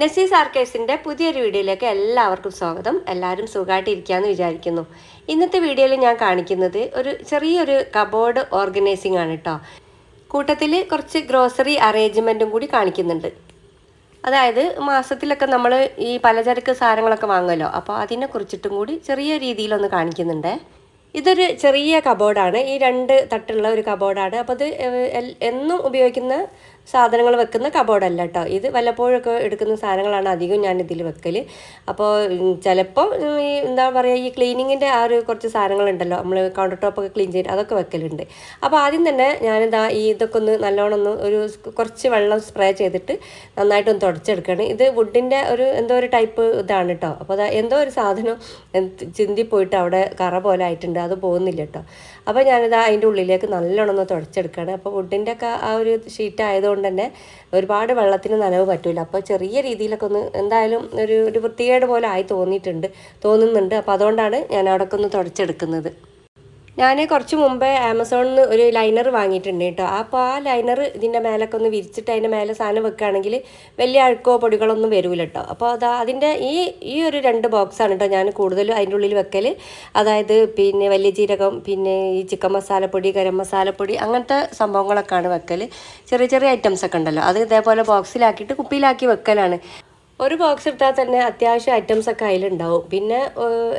നസീസ് ആർക്കേഴ്സിന്റെ പുതിയൊരു വീഡിയോയിലേക്ക് എല്ലാവർക്കും സ്വാഗതം. എല്ലാവരും സുഖമായിട്ട് ഇരിക്കാമെന്ന് വിചാരിക്കുന്നു. ഇന്നത്തെ വീഡിയോയിൽ ഞാൻ കാണിക്കുന്നത് ഒരു ചെറിയൊരു കബോർഡ് ഓർഗനൈസിംഗ് ആണ് കേട്ടോ കൂട്ടത്തിൽ കുറച്ച് ഗ്രോസറി അറേഞ്ച്മെന്റും കൂടി കാണിക്കുന്നുണ്ട്. അതായത് മാസത്തിലൊക്കെ നമ്മൾ ഈ പലചരക്ക് സാധനങ്ങളൊക്കെ വാങ്ങുമല്ലോ അപ്പോൾ അതിനെ കുറിച്ചിട്ടും കൂടി ചെറിയ രീതിയിലൊന്ന് കാണിക്കുന്നുണ്ട്. ഇതൊരു ചെറിയ കബോർഡാണ്. ഈ രണ്ട് തട്ടുള്ള ഒരു കബോർഡാണ്. അപ്പോൾ അത് എന്നും ഉപയോഗിക്കുന്ന സാധനങ്ങൾ വെക്കുന്ന കബോർഡല്ല കേട്ടോ ഇത് വല്ലപ്പോഴൊക്കെ എടുക്കുന്ന സാധനങ്ങളാണ് അധികം ഞാൻ ഇതിൽ വെക്കൽ അപ്പോൾ ചിലപ്പോൾ ഈ എന്താ പറയുക ഈ ക്ലീനിങ്ങിന്റെ ആ ഒരു കുറച്ച് സാധനങ്ങളുണ്ടല്ലോ. നമ്മൾ കൗണ്ടർ ടോപ്പൊക്കെ ക്ലീൻ ചെയ്ത് അതൊക്കെ വെക്കലുണ്ട്. അപ്പോൾ ആദ്യം തന്നെ ഞാനിതാ ഈ ഇതൊക്കെ ഒന്ന് നല്ലോണം ഒന്ന് ഒരു കുറച്ച് വെള്ളം സ്പ്രേ ചെയ്തിട്ട് നന്നായിട്ടൊന്ന് തുടച്ചെടുക്കുകയാണ് ഇത് വുഡിന്റെ ഒരു എന്തോ ഒരു ടൈപ്പ് ഇതാണ് കേട്ടോ അപ്പോൾ എന്തോ ഒരു സാധനം ചിന്തിപ്പോയിട്ട് ചിന്തി പോയിട്ട് അവിടെ കറ പോലെ ആയിട്ടുണ്ട്. അത് പോകുന്നില്ല കേട്ടോ അപ്പോൾ ഞാനിത് അതിന്റെ ഉള്ളിലേക്ക് നല്ലോണം ഒന്ന് തുടച്ചെടുക്കുകയാണ് അപ്പോൾ വുഡിന്റെ ഒക്കെ ആ ഒരു ഷീറ്റ് ആയതുകൊണ്ട് തന്നെ ഒരുപാട് വെള്ളത്തിന് നനവ് പറ്റില്ല അപ്പോൾ ചെറിയ രീതിയിലൊക്കെ ഒന്ന് എന്തായാലും ഒരു ഒരു വൃത്തികേട് പോലെ ആയി തോന്നിയിട്ടുണ്ട് തോന്നുന്നുണ്ട്. അപ്പോൾ അതുകൊണ്ടാണ് ഞാൻ അവിടെയൊക്കെ ഒന്ന് തുടച്ചെടുക്കുന്നത്. ഞാൻ കുറച്ച് മുമ്പേ ആമസോണിൽ നിന്ന് ഒരു ലൈനർ വാങ്ങിയിട്ടുണ്ട് കേട്ടോ. അപ്പോൾ ആ ലൈനർ ഇതിന്റെ മേലൊക്കെ ഒന്ന് വിരിച്ചിട്ട് അതിന്റെ മേലെ സാധനം വെക്കുകയാണെങ്കിൽ വലിയ അഴുക്കോ പൊടികളൊന്നും വരില്ല കേട്ടോ. അപ്പോൾ അതാ അതിന്റെ ഈ ഈ ഒരു രണ്ട് ബോക്സാണ് കേട്ടോ ഞാൻ കൂടുതലും അതിന്റെ ഉള്ളിൽ വെക്കൽ അതായത് പിന്നെ വലിയ ജീരകം പിന്നെ ഈ ചിക്കൻ മസാലപ്പൊടി ഗരം മസാലപ്പൊടി അങ്ങനത്തെ സംഭവങ്ങളൊക്കെയാണ് വെക്കൽ ചെറിയ ചെറിയ ഐറ്റംസ് ഒക്കെ ഉണ്ടല്ലോ. അത് ഇതേപോലെ ബോക്സിലാക്കിയിട്ട് കുപ്പിയിലാക്കി വെക്കലാണ്. ഒരു ബോക്സ് എടുത്താൽ തന്നെ അത്യാവശ്യം ഐറ്റംസ് ഒക്കെ അതിലുണ്ടാവും. പിന്നെ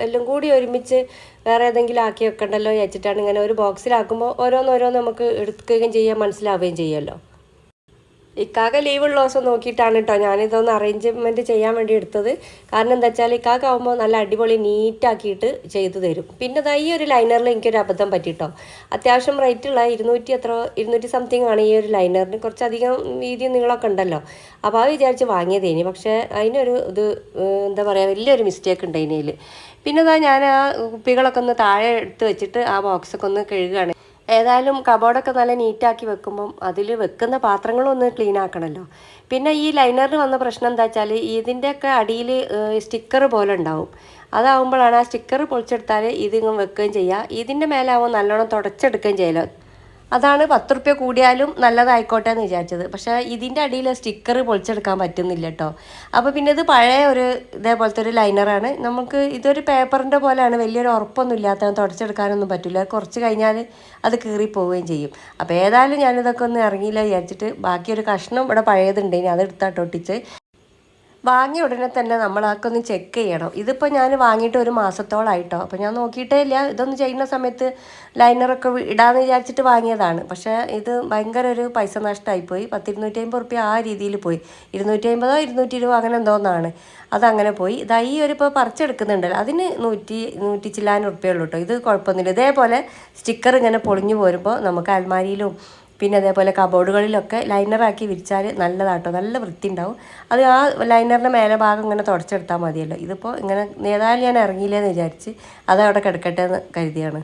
എല്ലാം കൂടി ഒരുമിച്ച് വേറെ ഏതെങ്കിലും ആക്കി വെക്കണ്ടല്ലോ വെച്ചിട്ടാണ് ഇങ്ങനെ ഒരു ബോക്സിലാക്കുമ്പോൾ ഓരോന്നോരോന്ന് നമുക്ക് എടുക്കുകയും ചെയ്യാം മനസ്സിലാവുകയും ചെയ്യുമല്ലോ ഇക്കാക്ക ലീവുള്ള ദിവസം നോക്കിയിട്ടാണ് കേട്ടോ ഞാനിതൊന്ന് അറേഞ്ച്മെന്റ് ചെയ്യാൻ വേണ്ടി എടുത്തത്. കാരണം എന്താ വെച്ചാൽ ഇക്കാക്ക ആകുമ്പോൾ നല്ല അടിപൊളി നീറ്റാക്കിയിട്ട് ചെയ്തു തരും. പിന്നെ ഈ ഒരു ലൈനറിൽ എനിക്കൊരു അബദ്ധം പറ്റിട്ടോ അത്യാവശ്യം റേറ്റുള്ള ഇരുന്നൂറ്റി എത്ര ഇരുന്നൂറ്റി സംതിങ് ആണ് ഈ ഒരു ലൈനറിന് കുറച്ചധികം വീതി നീളമൊക്കെ ഉണ്ടല്ലോ. അപ്പോൾ അത് വിചാരിച്ച് വാങ്ങിയതേനി പക്ഷേ അതിനൊരു ഇത് എന്താ പറയുക വലിയൊരു മിസ്റ്റേക്ക് ഉണ്ട് അതിനേൽ പിന്നെ ഞാൻ ആ കുപ്പികളൊക്കെ ഒന്ന് താഴെ എടുത്ത് വെച്ചിട്ട് ആ ബോക്സൊക്കെ ഒന്ന് കഴുകുകയാണ് ഏതായാലും കബോർഡൊക്കെ നല്ല നീറ്റാക്കി വെക്കുമ്പം അതിൽ വെക്കുന്ന പാത്രങ്ങളൊന്ന് ക്ലീൻ ആക്കണമല്ലോ പിന്നെ ഈ ലൈനറിന് വന്ന പ്രശ്നം എന്താ വെച്ചാൽ ഇതിന്റെയൊക്കെ അടിയിൽ സ്റ്റിക്കർ പോലെ ഉണ്ടാവും. അതാവുമ്പോഴാണ് ആ സ്റ്റിക്കർ പൊളിച്ചെടുത്താൽ ഇതിങ്ങും വെക്കുകയും ചെയ്യുക ഇതിന്റെ മേലാവുമ്പോൾ നല്ലോണം തുടച്ചെടുക്കുകയും ചെയ്യലോ. അതാണ് പത്ത് റുപ്യ കൂടിയാലും നല്ലതായിക്കോട്ടെ എന്ന് വിചാരിച്ചത്. പക്ഷേ ഇതിന്റെ അടിയിൽ സ്റ്റിക്കർ പൊളിച്ചെടുക്കാൻ പറ്റുന്നില്ല കേട്ടോ. അപ്പോൾ പിന്നെ ഇത് പഴയ ഒരു ഇതേപോലത്തെ ഒരു ലൈനറാണ്. നമുക്ക് ഇതൊരു പേപ്പറിന്റെ പോലെയാണ്. വലിയൊരു ഉറപ്പൊന്നും ഇല്ലാത്ത തുടച്ചെടുക്കാനൊന്നും പറ്റില്ല. കുറച്ച് കഴിഞ്ഞാൽ അത് കീറിപ്പോവുകയും ചെയ്യും. അപ്പോൾ ഏതായാലും ഞാനിതൊക്കെ ഒന്ന് ഇറങ്ങിയില്ല വിചാരിച്ചിട്ട് ബാക്കിയൊരു കഷ്ണം ഇവിടെ പഴയതുണ്ടെങ്കിൽ അത് എടുത്താട്ട് ഒട്ടിച്ച്. വാങ്ങിയ ഉടനെ തന്നെ നമ്മളൊക്കെ ഒന്ന് ചെക്ക് ചെയ്യണം. ഇതിപ്പോൾ ഞാൻ വാങ്ങിയിട്ട് ഒരു മാസത്തോളായിട്ടോ. അപ്പോൾ ഞാൻ നോക്കിയിട്ടേ ഇല്ല. ഇതൊന്ന് ചെയ്യുന്ന സമയത്ത് ലൈനറൊക്കെ ഇടാമെന്ന് വിചാരിച്ചിട്ട് വാങ്ങിയതാണ്. പക്ഷേ ഇത് ഭയങ്കര ഒരു പൈസ നഷ്ടമായിപ്പോയി പത്തിരുന്നൂറ്റി അമ്പത് റുപ്യ ആ രീതിയിൽ പോയി. ഇരുന്നൂറ്റി അമ്പതോ ഇരുന്നൂറ്റി ഇരുപതോ അങ്ങനെ എന്തോന്നാണ്. അതങ്ങനെ പോയി. ഇതാ ഈ ഒരു ഇപ്പോൾ പറിച്ചെടുക്കുന്നുണ്ടല്ലോ അതിന് നൂറ്റി നൂറ്റി ചില്ലാൻ റുപ്യ ഉള്ളൂ കേട്ടോ ഇത് കുഴപ്പമൊന്നുമില്ല. ഇതേപോലെ സ്റ്റിക്കർ ഇങ്ങനെ പൊളിഞ്ഞു പോരുമ്പോൾ നമുക്ക് അൽമാരിയിലും പിന്നെ അതേപോലെ കബോർഡുകളിലൊക്കെ ലൈനറാക്കി വിരിച്ചാൽ നല്ലതാട്ടോ. നല്ല വൃത്തി ഉണ്ടാവും അത് ആ ലൈനറിന്റെ മേലെ ഭാഗം ഇങ്ങനെ തുടച്ചെടുത്താൽ മതിയല്ലോ. ഇതിപ്പോൾ ഇങ്ങനെ ഏതായാലും ഞാൻ ഇറങ്ങിയില്ലെന്ന് വിചാരിച്ച് അത് അവിടെ കിടക്കട്ടെ എന്ന് കരുതിയാണ്.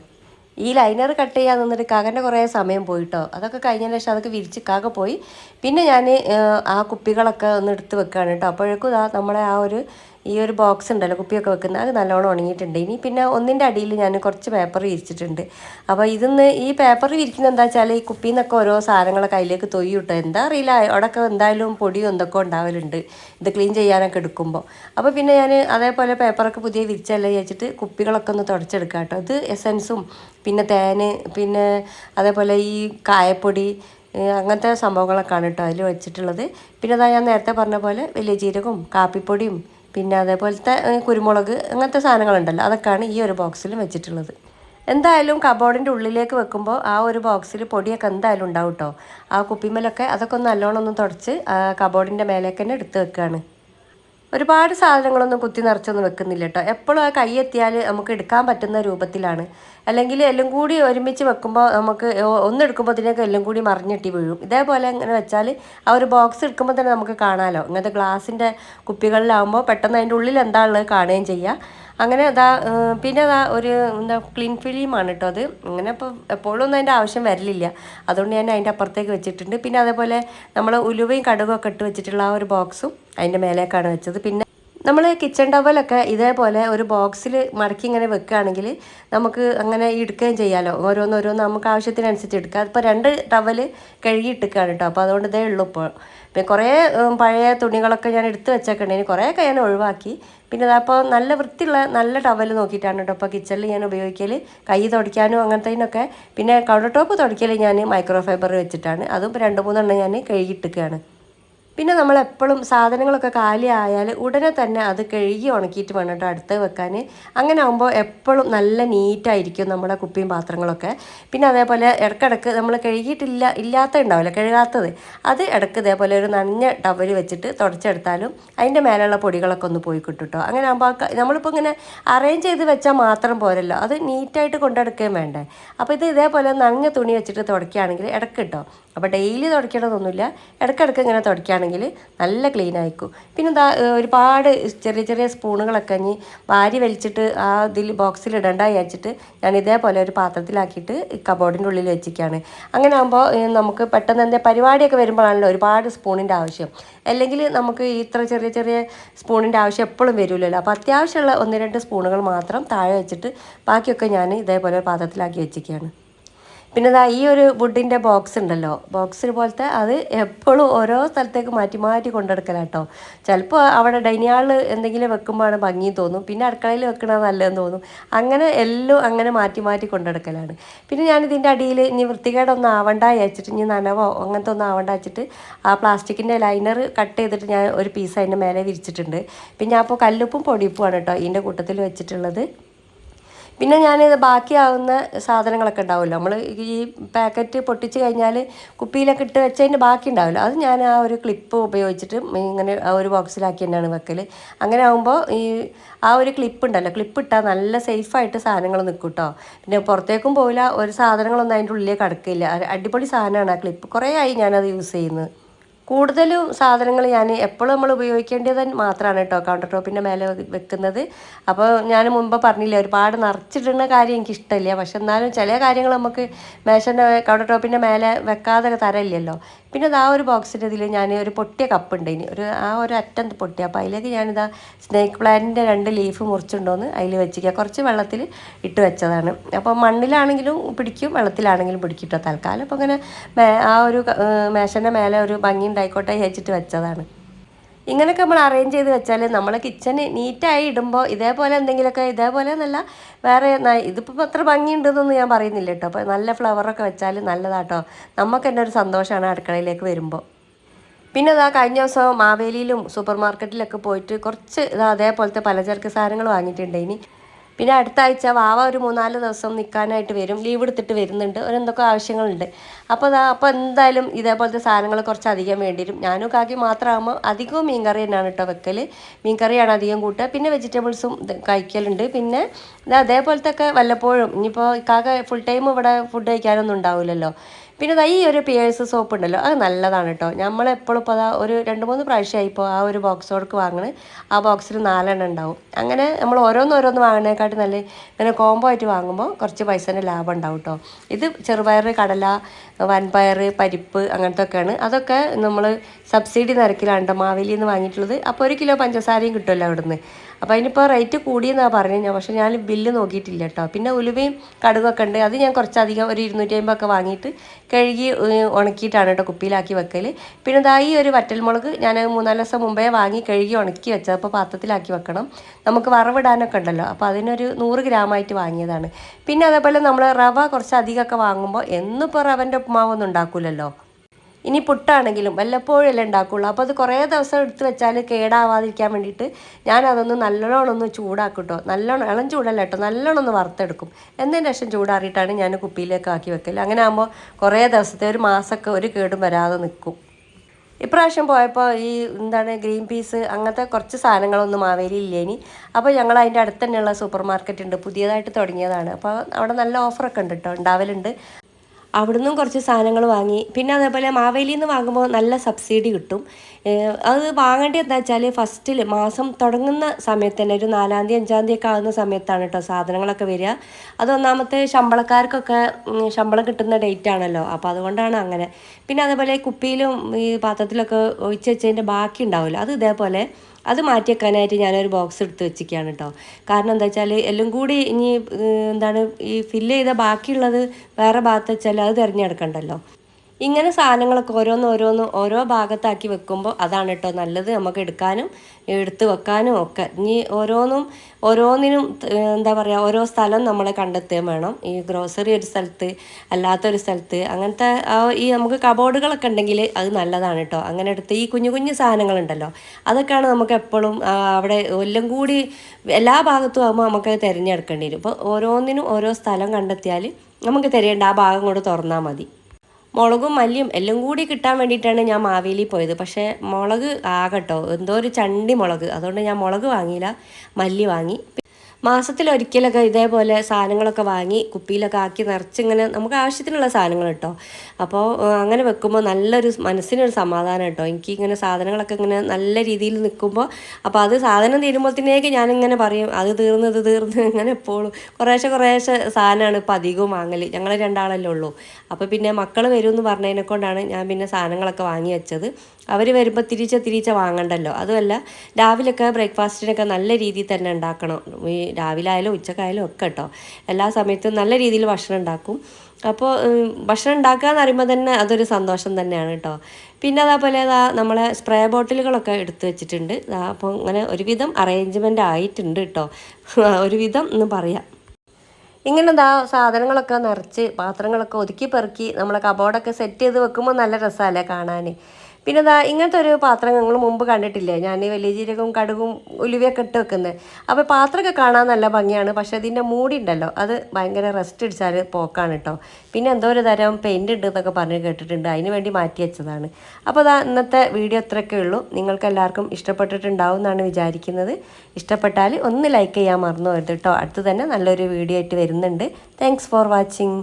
ഈ ലൈനർ കട്ട് ചെയ്യാൻ നിന്നിട്ട് കാക്കന്റെ കുറേ സമയം പോയിട്ടോ. അതൊക്കെ കഴിഞ്ഞ ശേഷം അതൊക്കെ വിരിച്ച് കാക്ക പോയി. പിന്നെ ഞാൻ ആ കുപ്പികളൊക്കെ ഒന്ന് എടുത്ത് വെക്കുകയാണ് കേട്ടോ. അപ്പോഴേക്കും നമ്മളെ ആ ഒരു ഈ ഒരു ബോക്സ് ഉണ്ടല്ലോ കുപ്പിയൊക്കെ വെക്കുന്നത് അത് നല്ലോണം ഉണങ്ങിയിട്ടുണ്ട്. ഇനി പിന്നെ ഒന്നിന്റെ അടിയിൽ ഞാൻ കുറച്ച് പേപ്പർ വിരിച്ചിട്ടുണ്ട്. അപ്പോൾ ഇതിന്ന് ഈ പേപ്പർ വിരിക്കുന്നത് എന്താ വെച്ചാൽ ഈ കുപ്പിയിൽ നിന്നൊക്കെ ഓരോ സാധനങ്ങളൊക്കെ അതിലേക്ക് തൊയ്യിട്ടോ എന്താ അറിയില്ല. അവിടെയൊക്കെ എന്തായാലും പൊടിയോ എന്തൊക്കെ ഉണ്ടാവലുണ്ട്. ഇത് ക്ലീൻ ചെയ്യാനൊക്കെ എടുക്കുമ്പോൾ അപ്പോൾ പിന്നെ ഞാൻ അതേപോലെ പേപ്പറൊക്കെ പുതിയ വിരിച്ചല്ലേ വെച്ചിട്ട് കുപ്പികളൊക്കെ ഒന്ന് തുടച്ചെടുക്കാം കേട്ടോ ഇത് എസൻസും പിന്നെ തേന് പിന്നെ അതേപോലെ ഈ കായപ്പൊടി അങ്ങനത്തെ സംഭവങ്ങളൊക്കെയാണ് കേട്ടോ അതിൽ വെച്ചിട്ടുള്ളത്. പിന്നെ അതാ ഞാൻ നേരത്തെ പറഞ്ഞ പോലെ വലിയ ജീരകവും കാപ്പിപ്പൊടിയും പിന്നെ അതേപോലത്തെ കുരുമുളക് അങ്ങനത്തെ സാധനങ്ങളുണ്ടല്ലോ അതൊക്കെയാണ് ഈ ഒരു ബോക്സിൽ വെച്ചിട്ടുള്ളത്. എന്തായാലും കബോർഡിന്റെ ഉള്ളിലേക്ക് വെക്കുമ്പോൾ ആ ഒരു ബോക്സിൽ പൊടിയൊക്കെ എന്തായാലും ഉണ്ടാവും കേട്ടോ ആ കുപ്പിമേലൊക്കെ അതൊക്കെ ഒന്ന് നല്ലോണം ഒന്ന് തുടച്ച് കബോർഡിന്റെ മേലേക്ക് തന്നെ എടുത്ത് വെക്കുകയാണ് ഒരുപാട് സാധനങ്ങളൊന്നും കുത്തി നിറച്ചൊന്നും വെക്കുന്നില്ല കേട്ടോ എപ്പോഴും ആ കൈ എത്തിയാൽ നമുക്ക് എടുക്കാൻ പറ്റുന്ന രൂപത്തിലാണ്. അല്ലെങ്കിൽ എല്ലാം കൂടി ഒരുമിച്ച് വെക്കുമ്പോൾ നമുക്ക് ഒന്നെടുക്കുമ്പോൾ ഇതിനൊക്കെ എല്ലാം കൂടി മറിഞ്ഞെട്ടി വീഴും. ഇതേപോലെ ഇങ്ങനെ വെച്ചാൽ ആ ഒരു ബോക്സ് എടുക്കുമ്പോൾ തന്നെ നമുക്ക് കാണാമല്ലോ ഇങ്ങനത്തെ ഗ്ലാസിന്റെ കുപ്പികളിലാവുമ്പോൾ പെട്ടെന്ന് അതിന്റെ ഉള്ളിൽ എന്താ ഉള്ളത് കാണുകയും ചെയ്യാം. അങ്ങനെ അതാ പിന്നെ അതാ ഒരു എന്താ ക്ലീൻ ഫിലിമാണ് കേട്ടോ അത്. അങ്ങനെ അപ്പോൾ എപ്പോഴും ഒന്നും അതിന്റെ ആവശ്യം വരലില്ല. അതുകൊണ്ട് ഞാൻ അതിന്റെ അപ്പുറത്തേക്ക് വെച്ചിട്ടുണ്ട്. പിന്നെ അതേപോലെ നമ്മൾ ഉലുവയും കടുകൊക്കെ ഇട്ട് വെച്ചിട്ടുള്ള ആ ഒരു ബോക്സും അതിന്റെ മേലേക്കാണ് വെച്ചത്. പിന്നെ നമ്മൾ കിച്ചൺ ടവലൊക്കെ ഇതേപോലെ ഒരു ബോക്സിൽ മടക്കി ഇങ്ങനെ വെക്കുകയാണെങ്കിൽ നമുക്ക് അങ്ങനെ എടുക്കുകയും ചെയ്യാമല്ലോ ഓരോന്ന് നമുക്ക് ആവശ്യത്തിനനുസരിച്ച് എടുക്കാം അതിപ്പോൾ രണ്ട് ടവൽ കഴുകി ഇട്ടിക്കുകയാണ് കേട്ടോ അപ്പോൾ അതുകൊണ്ട് ഇതേ ഉള്ളൂ ഇപ്പോൾ പിന്നെ കുറേ പഴയ തുണികളൊക്കെ ഞാൻ എടുത്ത് വെച്ചേക്കണ്ടേന് കുറേയൊക്കെ ഞാൻ ഒഴിവാക്കി. പിന്നെ അതപ്പോൾ നല്ല വൃത്തിയുള്ള നല്ല ടവൽ നോക്കിയിട്ടാണ് കേട്ടോ അപ്പോൾ കിച്ചണിൽ ഞാൻ ഉപയോഗിക്കൽ കൈ തുടയ്ക്കാനും അങ്ങനത്തേനൊക്കെ. പിന്നെ കൗണ്ടർ ടോപ്പ് തുടയ്ക്കൽ ഞാൻ മൈക്രോ ഫൈബർ വെച്ചിട്ടാണ്. അതും രണ്ട് മൂന്നെണ്ണം ഞാൻ കഴുകിയിട്ടിക്കുകയാണ് പിന്നെ നമ്മൾ എപ്പോഴും സാധനങ്ങളൊക്കെ കാലിയായാൽ ഉടനെ തന്നെ അത് കഴുകി ഉണക്കിയിട്ട് വേണം കേട്ടോ അടുത്ത് വെക്കാൻ അങ്ങനെ ആകുമ്പോൾ എപ്പോഴും നല്ല നീറ്റായിരിക്കും നമ്മുടെ കുപ്പിയും പാത്രങ്ങളൊക്കെ. പിന്നെ അതേപോലെ ഇടക്കിടക്ക് നമ്മൾ കഴുകിയിട്ടില്ല ഇല്ലാത്ത ഉണ്ടാവില്ല കഴുകാത്തത്. അത് ഇടയ്ക്ക് ഇതേപോലെ ഒരു നനഞ്ഞ ടവൽ വെച്ചിട്ട് തുടച്ചെടുത്താലും അതിന്റെ മേലുള്ള പൊടികളൊക്കെ ഒന്ന് പോയി കിട്ടും കേട്ടോ. അങ്ങനെ ആകുമ്പോൾ നമ്മളിപ്പോൾ ഇങ്ങനെ അറേഞ്ച് ചെയ്ത് വെച്ചാൽ മാത്രം പോരല്ലോ. അത് നീറ്റായിട്ട് കൊണ്ടെടുക്കുകയും വേണ്ടേ. അപ്പോൾ ഇത് ഇതേപോലെ നനഞ്ഞ തുണി വെച്ചിട്ട് തുടയ്ക്കുകയാണെങ്കിൽ ഇടയ്ക്ക് കിട്ടോ. അപ്പോൾ ഡെയിലി തുടയ്ക്കണമെന്നൊന്നുമില്ല ഇടക്കിടക്ക് ഇങ്ങനെ തുടയ്ക്കുകയാണെങ്കിൽ നല്ല ക്ലീൻ ആയിക്കും. പിന്നെ എന്താ ഒരുപാട് ചെറിയ ചെറിയ സ്പൂണുകളൊക്കെ ഇനി വാരി വലിച്ചിട്ട് ആ ഇതിൽ ബോക്സിൽ ഇടണ്ട വിചാരിച്ചിട്ട് ഞാൻ ഇതേപോലെ ഒരു പാത്രത്തിലാക്കിയിട്ട് കബോർഡിന്റെ ഉള്ളിൽ വെച്ചിരിക്കുകയാണ്. അങ്ങനെ ആകുമ്പോൾ നമുക്ക് പെട്ടെന്ന് എന്താ പരിപാടിയൊക്കെ വരുമ്പോഴാണല്ലോ ഒരുപാട് സ്പൂണിന്റെ ആവശ്യം. അല്ലെങ്കിൽ നമുക്ക് ഇത്ര ചെറിയ ചെറിയ സ്പൂണിന്റെ ആവശ്യം എപ്പോഴും വരില്ലല്ലോ അപ്പോൾ അത്യാവശ്യമുള്ള ഒന്ന് രണ്ട് സ്പൂണുകൾ മാത്രം താഴെ വെച്ചിട്ട് ബാക്കിയൊക്കെ ഞാൻ ഇതേപോലെ പാത്രത്തിലാക്കി വെച്ചിരിക്കുകയാണ്. പിന്നെ ദാ ഈ ഒരു വുഡിന്റെ ബോക്സ് ഉണ്ടല്ലോ. ബോക്സ് പോലത്തെ അത് എപ്പോഴും ഓരോ സ്ഥലത്തേക്ക് മാറ്റി മാറ്റി കൊണ്ടെടുക്കലാട്ടോ. ചിലപ്പോൾ അവിടെ ഡൈനിങ് ഹാളിൽ എന്തെങ്കിലും വെക്കുമ്പോഴാണ് ഭംഗി തോന്നും. പിന്നെ അടുക്കളയിൽ വെക്കണത് നല്ലതെന്ന് തോന്നും. അങ്ങനെ എല്ലാം അങ്ങനെ മാറ്റി മാറ്റി കൊണ്ടെടുക്കലാണ്. പിന്നെ ഞാൻ ഇതിന്റെ അടിയിൽ ഇനി വൃത്തികേടൊന്നും ആവണ്ട അയച്ചിട്ട് ഇനി നനവോ അങ്ങനത്തെ ഒന്നും ആവണ്ട വെച്ചിട്ട് ആ പ്ലാസ്റ്റിക്കിന്റെ ലൈനർ കട്ട് ചെയ്തിട്ട് ഞാൻ ഒരു പീസ് അതിന്റെ മേലെ വിരിച്ചിട്ടുണ്ട്. പിന്നെ അപ്പോൾ കല്ലുപ്പും പൊടിയുപ്പുമാണ് കേട്ടോ ഇതിന്റെ കൂട്ടത്തിൽ വെച്ചിട്ടുള്ളത്. പിന്നെ ഞാനിത് ബാക്കിയാവുന്ന സാധനങ്ങളൊക്കെ ഉണ്ടാവുമല്ലോ. നമ്മൾ ഈ പാക്കറ്റ് പൊട്ടിച്ച് കഴിഞ്ഞാൽ കുപ്പിയിലൊക്കെ ഇട്ട് വെച്ചതിന്റെ ബാക്കി ഉണ്ടാവില്ല അത് ഞാൻ ആ ഒരു ക്ലിപ്പ് ഉപയോഗിച്ചിട്ട് ഇങ്ങനെ ആ ഒരു ബോക്സിലാക്കി തന്നെയാണ് വെക്കൽ അങ്ങനെ ആകുമ്പോൾ ഈ ആ ഒരു ക്ലിപ്പ് ഉണ്ടല്ലോ. ക്ലിപ്പ് ഇട്ടാൽ നല്ല സേഫായിട്ട് സാധനങ്ങൾ നിൽക്കും കേട്ടോ പിന്നെ പുറത്തേക്കും പോയില്ല ഒരു സാധനങ്ങളൊന്നും അതിന്റെ ഉള്ളിലേക്ക് കടക്കില്ല അടിപൊളി സാധനമാണ് ആ ക്ലിപ്പ് കുറേ ആയി ഞാനത് യൂസ് ചെയ്യുന്നത്. കൂടുതലും സാധനങ്ങൾ ഞാൻ എപ്പോഴും നമ്മൾ ഉപയോഗിക്കേണ്ടത് മാത്രമാണ് കേട്ടോ കൗണ്ടർ ടോപ്പിന്റെ മേലെ വെക്കുന്നത്. അപ്പോൾ ഞാൻ മുമ്പ് പറഞ്ഞില്ല ഒരുപാട് നിറച്ചിടുന്ന കാര്യം എനിക്ക് ഇഷ്ടമില്ല. പക്ഷെ എന്നാലും ചില കാര്യങ്ങൾ നമുക്ക് മേശന്റെ കൗണ്ടർ ടോപ്പിന്റെ മേലെ വെക്കാതെ തരമില്ലല്ലോ പിന്നെ അത് ആ ഒരു ബോക്സിന്റെ ഇതിൽ ഞാൻ ഒരു പൊട്ടിയ കപ്പ് ഉണ്ട് ഇനി ഒരു ആ ഒരു അറ്റം പൊട്ടിയ അപ്പോൾ അതിലേക്ക് ഞാനിതാ സ്നേക്ക് പ്ലാന്റിന്റെ രണ്ട് ലീഫ് മുറിച്ചുണ്ടോന്ന് അതിൽ വെച്ചിരിക്കുക കുറച്ച് വെള്ളത്തിൽ ഇട്ട് വെച്ചതാണ്. അപ്പോൾ മണ്ണിലാണെങ്കിലും പിടിക്കും വെള്ളത്തിലാണെങ്കിലും പിടിക്കിട്ടോ കേട്ടോ തൽക്കാലം. അപ്പോൾ അങ്ങനെ ആ ഒരു മേശന്റെ മേലെ ഒരു ഭംഗി ഉണ്ടായിക്കോട്ടെ വിചാരിച്ചിട്ട് വെച്ചതാണ്. ഇങ്ങനെയൊക്കെ നമ്മൾ അറേഞ്ച് ചെയ്ത് വെച്ചാൽ നമ്മൾ കിച്ചൺ നീറ്റായി ഇടുമ്പോൾ ഇതേപോലെ എന്തെങ്കിലുമൊക്കെ ഇതേപോലെ എന്നല്ല വേറെ ഇതിപ്പോൾ അത്ര ഭംഗിയുണ്ടെന്നൊന്നും ഞാൻ പറയുന്നില്ല കേട്ടോ. അപ്പോൾ നല്ല ഫ്ലവറൊക്കെ വെച്ചാൽ നല്ലതാട്ടോ. നമുക്ക് തന്നെ ഒരു സന്തോഷമാണ് അടുക്കളയിലേക്ക് വരുമ്പോൾ പിന്നെ അതാ കഴിഞ്ഞ ദിവസം മാവേലിയിലും സൂപ്പർ മാർക്കറ്റിലൊക്കെ പോയിട്ട് കുറച്ച് ഇതാ അതേപോലത്തെ പലചരക്ക് സാധനങ്ങൾ വാങ്ങിയിട്ടുണ്ട് ഇനി. പിന്നെ അടുത്ത ആഴ്ച വാവ ഒരു മൂന്നാൽ ദിവസം നിൽക്കാനായിട്ട് വരും. ലീവ് എടുത്തിട്ട് വരുന്നുണ്ട്. എന്തൊക്കെ ആവശ്യങ്ങളുണ്ട്. അപ്പോൾ അതാ അപ്പോൾ എന്തായാലും ഇതേപോലത്തെ സാധനങ്ങൾ കുറച്ച് അധികം വേണ്ടി വരും. ഞാനും കാക്കി മാത്രമാകുമ്പോൾ അധികവും മീൻകറി തന്നെയാണ് കേട്ടോ വെക്കൽ മീൻകറിയാണ് അധികം കൂട്ടുക. പിന്നെ വെജിറ്റബിൾസും കഴിക്കലുണ്ട്. പിന്നെ അതേപോലത്തെ ഒക്കെ വല്ലപ്പോഴും. ഇനിയിപ്പോൾ കാക്ക ഫുൾ ടൈം ഇവിടെ ഫുഡ് കഴിക്കാനൊന്നും ഉണ്ടാവില്ലല്ലോ പിന്നെ ഈ ഒരു പിയേഴ്സ് സോപ്പ് ഉണ്ടല്ലോ അത് നല്ലതാണ് കേട്ടോ നമ്മളെപ്പോഴും ഇപ്പോൾ അതാ ഒരു രണ്ട് മൂന്ന് പ്രാവശ്യമായി ആ ഒരു ബോക്സ് കൊടുക്ക് വാങ്ങണേ. ആ ബോക്സിൽ നാലെണ്ണം ഉണ്ടാവും. അങ്ങനെ നമ്മൾ ഓരോന്ന് ഓരോന്ന് വാങ്ങുന്നതിനെക്കാട്ടി നല്ല ഇങ്ങനെ കോംബോ ആയിട്ട് വാങ്ങുമ്പോൾ കുറച്ച് പൈസേന്റെ ലാഭം ഉണ്ടാവും കേട്ടോ ഇത് ചെറുപയർ കടല വൻപയർ പരിപ്പ് അങ്ങനത്തെ ഒക്കെയാണ് അതൊക്കെ നമ്മൾ സബ്സിഡി നിരക്കിലാണ് കേട്ടോ മാവേലിയിൽ നിന്ന് വാങ്ങിയിട്ടുള്ളത്. അപ്പോൾ ഒരു കിലോ പഞ്ചസാരയും കിട്ടുമല്ലോ അവിടുന്ന്. അപ്പോൾ അതിനിപ്പോൾ റേറ്റ് കൂടിയെന്നാണ് പറഞ്ഞത് ഞാൻ പക്ഷേ ഞാൻ ബില്ല് നോക്കിയിട്ടില്ല കേട്ടോ പിന്നെ ഉലുവയും കടുകൊക്കെ ഉണ്ട്. അത് ഞാൻ കുറച്ചധികം ഒരു ഇരുന്നൂറ്റി അമ്പതൊക്കെ വാങ്ങിയിട്ട് കഴുകി ഉണക്കിയിട്ടാണ് കേട്ടോ കുപ്പിയിലാക്കി വെക്കൽ പിന്നെ ഇതാ ഈ ഒരു വറ്റൽമുളക് ഞാൻ മൂന്നാൽ ദിവസം മുമ്പേ വാങ്ങി കഴുകി ഉണക്കി വെച്ചത്. അപ്പോൾ പാത്രത്തിലാക്കി വെക്കണം. നമുക്ക് വറവിടാനൊക്കെ ഉണ്ടല്ലോ. അപ്പോൾ അതിനൊരു നൂറ് ഗ്രാമായിട്ട് വാങ്ങിയതാണ്. പിന്നെ അതേപോലെ നമ്മൾ റവ കുറച്ച് അധികമൊക്കെ വാങ്ങുമ്പോൾ എന്നിപ്പോൾ റവന്റെ ഉപ്പുമാവൊന്നും ഉണ്ടാക്കൂലല്ലോ. ഇനി പുട്ടാണെങ്കിലും വല്ലപ്പോഴല്ലേ ഉണ്ടാക്കുള്ളൂ. അപ്പോൾ അത് കുറേ ദിവസം എടുത്ത് വെച്ചാൽ കേടാവാതിരിക്കാൻ വേണ്ടിയിട്ട് ഞാൻ അതൊന്ന് നല്ലോണം ഒന്ന് ചൂടാക്കും കേട്ടോ നല്ലോണം ഇളം ചൂടല്ല കേട്ടോ നല്ലോണം ഒന്ന് വറുത്തെടുക്കും. എന്നതിന് ശേഷം ചൂടാറിയിട്ടാണ് ഞാൻ കുപ്പിയിലേക്ക് ആക്കി വെക്കൽ അങ്ങനെ ആകുമ്പോൾ കുറേ ദിവസത്തെ ഒരു മാസമൊക്കെ ഒരു കേടും വരാതെ നിൽക്കും ഇപ്രാവശ്യം പോയപ്പോൾ ഈ എന്താണ് ഗ്രീൻ പീസ് അങ്ങനത്തെ കുറച്ച് സാധനങ്ങളൊന്നും മാവേലി ഇല്ലേനി അപ്പോൾ ഞങ്ങൾ അതിന്റെ അടുത്ത് തന്നെയുള്ള സൂപ്പർ മാർക്കറ്റ് ഉണ്ട്. പുതിയതായിട്ട് തുടങ്ങിയതാണ്. അപ്പോൾ അവിടെ നല്ല ഓഫറൊക്കെ ഉണ്ട് കേട്ടോ ഉണ്ടാവലുണ്ട്. അവിടുന്നും കുറച്ച് സാധനങ്ങൾ വാങ്ങി. പിന്നെ അതേപോലെ മാവേലിന്ന് വാങ്ങുമ്പോൾ നല്ല സബ്സിഡി കിട്ടും. അത് വാങ്ങേണ്ടത് എന്താ വെച്ചാൽ ഫസ്റ്റിൽ മാസം തുടങ്ങുന്ന സമയത്ത് തന്നെ ഒരു നാലാം തീയതി അഞ്ചാം തീയതി ഒക്കെ ആകുന്ന സമയത്താണ് കേട്ടോ സാധനങ്ങളൊക്കെ വരിക. അത് ഒന്നാമത്തെ ശമ്പളക്കാർക്കൊക്കെ ശമ്പളം കിട്ടുന്ന ഡേറ്റ് ആണല്ലോ. അപ്പോൾ അതുകൊണ്ടാണ് അങ്ങനെ. പിന്നെ അതേപോലെ കുപ്പിയിലും ഈ പാത്രത്തിലൊക്കെ ഒഴിച്ച് വെച്ചതിന്റെ ബാക്കി ഉണ്ടാവില്ല അത് ഇതേപോലെ അത് മാറ്റി വെക്കാനായിട്ട് ഞാനൊരു ബോക്സ് എടുത്ത് വെച്ചിരിക്കുകയാണ് കേട്ടോ കാരണം എന്താ വെച്ചാൽ എല്ലാം കൂടി ഇനി എന്താണ് ഈ ഫില്ല് ചെയ്ത ബാക്കിയുള്ളത് വേറെ ഭാഗത്ത് വെച്ചാൽ അത് തിരഞ്ഞെടുക്കണ്ടല്ലോ. ഇങ്ങനെ സാധനങ്ങളൊക്കെ ഓരോന്ന് ഓരോന്ന് ഓരോ ഭാഗത്താക്കി വെക്കുമ്പോൾ അതാണ് കേട്ടോ നല്ലത് നമുക്ക് എടുക്കാനും എടുത്ത് വെക്കാനും ഒക്കെ. ഇനി ഓരോന്നും ഓരോന്നിനും എന്താ പറയുക ഓരോ സ്ഥലം നമ്മൾ കണ്ടെത്തുകയും വേണം. ഈ ഗ്രോസറി ഒരു സ്ഥലത്ത് അല്ലാത്തൊരു സ്ഥലത്ത് അങ്ങനത്തെ ഈ നമുക്ക് കബോർഡുകളൊക്കെ ഉണ്ടെങ്കിൽ അത് നല്ലതാണ് കേട്ടോ അങ്ങനെ എടുത്ത് ഈ കുഞ്ഞു കുഞ്ഞു സാധനങ്ങളുണ്ടല്ലോ അതൊക്കെയാണ് നമുക്ക് എപ്പോഴും അവിടെ എല്ലാം കൂടി എല്ലാ ഭാഗത്തും ആകുമ്പോൾ നമുക്ക് തിരഞ്ഞെടുക്കേണ്ടി വരും. ഇപ്പോൾ ഓരോന്നിനും ഓരോ സ്ഥലം കണ്ടെത്തിയാൽ നമുക്ക് തിരയേണ്ട ആ ഭാഗം കൊണ്ട് തുറന്നാൽ മതി. മുളകും മല്ലിയും എല്ലാം കൂടി കിട്ടാൻ വേണ്ടിയിട്ടാണ് ഞാൻ മാവേലി പോയത്. പക്ഷേ മുളക് ആകട്ടോ എന്തോ ഒരു ചണ്ടി മുളക്. അതുകൊണ്ട് ഞാൻ മുളക് വാങ്ങിയില്ല മല്ലി വാങ്ങി. മാസത്തിലൊരിക്കലൊക്കെ ഇതേപോലെ സാധനങ്ങളൊക്കെ വാങ്ങി കുപ്പിയിലൊക്കെ ആക്കി നിറച്ചിങ്ങനെ നമുക്ക് ആവശ്യത്തിനുള്ള സാധനങ്ങൾ കേട്ടോ. അപ്പോൾ അങ്ങനെ വെക്കുമ്പോൾ നല്ലൊരു മനസ്സിനൊരു സമാധാനം കേട്ടോ. എനിക്ക് ഇങ്ങനെ സാധനങ്ങളൊക്കെ ഇങ്ങനെ നല്ല രീതിയിൽ നിൽക്കുമ്പോൾ അപ്പോൾ അത് സാധനം തീരുമ്പോഴത്തേക്ക് ഞാനിങ്ങനെ പറയും അത് തീർന്ന് ഇത് തീർന്ന് ഇങ്ങനെ എപ്പോഴും. കുറേശ്ശെ കുറേശ്ശെ സാധനമാണ് ഇപ്പോൾ അധികവും വാങ്ങൽ ഞങ്ങൾ രണ്ടാളല്ലേ ഉള്ളൂ. അപ്പോൾ പിന്നെ മക്കൾ വരുമെന്ന് പറഞ്ഞതിനെ കൊണ്ടാണ് ഞാൻ പിന്നെ സാധനങ്ങളൊക്കെ വാങ്ങി വെച്ചത്. അവർ വരുമ്പോൾ തിരിച്ച തിരിച്ച വാങ്ങണ്ടല്ലോ. അതുമല്ല രാവിലെയൊക്കെ ബ്രേക്ക്ഫാസ്റ്റിനൊക്കെ നല്ല രീതിയിൽ തന്നെ ഉണ്ടാക്കണം. ഈ രാവിലെ ആയാലും ഉച്ചക്കായാലും ഒക്കെ കേട്ടോ എല്ലാ സമയത്തും നല്ല രീതിയിൽ ഭക്ഷണം ഉണ്ടാക്കും. അപ്പോൾ ഭക്ഷണം ഉണ്ടാക്കുക എന്ന് പറയുമ്പോൾ തന്നെ അതൊരു സന്തോഷം തന്നെയാണ് കേട്ടോ പിന്നെ അതേപോലെ അതാ നമ്മളെ സ്പ്രേ ബോട്ടിലുകളൊക്കെ എടുത്ത് വെച്ചിട്ടുണ്ട്. അപ്പോൾ അങ്ങനെ ഒരുവിധം അറേഞ്ച്മെന്റ് ആയിട്ടുണ്ട് കേട്ടോ ഒരുവിധം എന്ന് പറയാം. ഇങ്ങനെ ദാ സാധനങ്ങളൊക്കെ നിറച്ച് പാത്രങ്ങളൊക്കെ ഒതുക്കി പെറുക്കി നമ്മളെ കബോർഡൊക്കെ സെറ്റ് ചെയ്ത് വെക്കുമ്പോൾ നല്ല രസമല്ലേ കാണാൻ പിന്നെ ഇതാ ഇങ്ങനത്തെ ഒരു പാത്രം ഞങ്ങൾ മുമ്പ് കണ്ടിട്ടില്ലേ? ഞാൻ വലിയ ജീരകവും കടുകും ഉലുവയൊക്കെ ഇട്ട് വെക്കുന്നത് അപ്പോൾ പാത്രമൊക്കെ കാണാൻ നല്ല ഭംഗിയാണ്. പക്ഷേ അതിന്റെ മൂടി ഉണ്ടല്ലോ അത് ഭയങ്കര റെസ്റ്റ് അടിച്ചാൽ പോക്കാണ് കേട്ടോ പിന്നെ എന്തോ ഒരു തരം പെയിന്റ് ഉണ്ട് എന്നൊക്കെ പറഞ്ഞ് കേട്ടിട്ടുണ്ട്. അതിന് വേണ്ടി മാറ്റി വെച്ചതാണ്. അപ്പോൾ അതാ ഇന്നത്തെ വീഡിയോ ഇത്രയൊക്കെ ഉള്ളൂ. നിങ്ങൾക്ക് എല്ലാവർക്കും ഇഷ്ടപ്പെട്ടിട്ടുണ്ടാവും എന്നാണ് വിചാരിക്കുന്നത്. ഇഷ്ടപ്പെട്ടാൽ ഒന്ന് ലൈക്ക് ചെയ്യാൻ മറന്നു വരുത് കേട്ടോ അടുത്ത് തന്നെ നല്ലൊരു വീഡിയോ ആയിട്ട് വരുന്നുണ്ട്. Thanks for watching